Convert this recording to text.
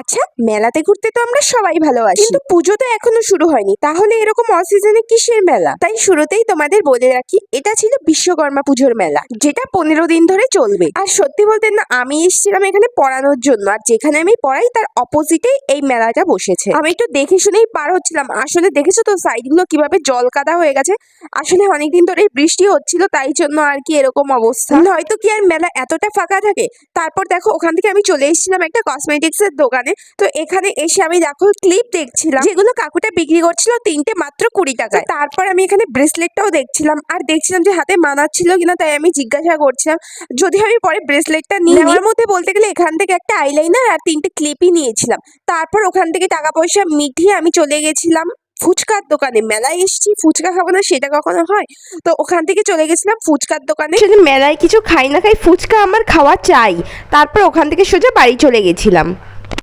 আচ্ছা মেলাতে ঘুরতে তো আমরা সবাই ভালোবাসি। কিন্তু পুজো তো এখনও শুরু হয়নি। তাহলে এরকম অসিজনে কিসের মেলা? তাই শুরুতেই তোমাদের বলে রাখি, এটা ছিল বিশ্বকর্মা পুজোর মেলা, যেটা পনেরো দিন ধরে চলবে। আর সত্যি বলতে না, আমি এসেছিলাম এখানে পড়ানোর জন্য, আর যেখানে আমি পড়াই, তার অপোজিটেই এই মেলাটা বসেছে। আমি একটু দেখে শুনেই পার হচ্ছিলাম। আসলে দেখেছ তো সাইডগুলো কীভাবে জল কাদা হয়ে গেছে? আসলে অনেকদিন ধরে বৃষ্টি হচ্ছিল, তাই জন্য আর কি এরকম অবস্থা। হয়তো কি আর মেলা এতটা ফাঁকা থাকে? তারপর দেখো, ওখান থেকে আমি চলে এসেছিলাম একটা কসমেটিক্স এর দোকানে তো এখানে এসে আমি দেখো ক্লিপ দেখছিলাম। যেগুলো কাকুটা বিক্রি করছিল তিনটে মাত্র কুড়ি টাকায়। তারপর আমি এখানে ব্রেসলেটটাও দেখছিলাম। আর দেখছিলাম যে হাতে মানাচ্ছিল কিনা তাই আমি জিজ্ঞাসা করছিলাম। যদি আমি পরে ব্রেসলেটটা নিয়ে নেওয়ার মধ্যে বলতে গেলে এখান থেকে একটা আইলাইনার আর তিনটে ক্লিপই নিয়েছিলাম। তারপর ওখান থেকে টাকা পয়সা মিটিয়ে আমি চলে গেছিলাম ফুচকার দোকানে। মেলায় এসেছি ফুচকা খাব না সেটা কখনো হয়? তো ওখান থেকে চলে গেছিলাম ফুচকার দোকানে। আসলে মেলায় কিছু খাই না খাই ফুচকা আমার খাওয়া চাই। তারপর ওখান থেকে সোজা বাড়ি চলে গেছিলাম।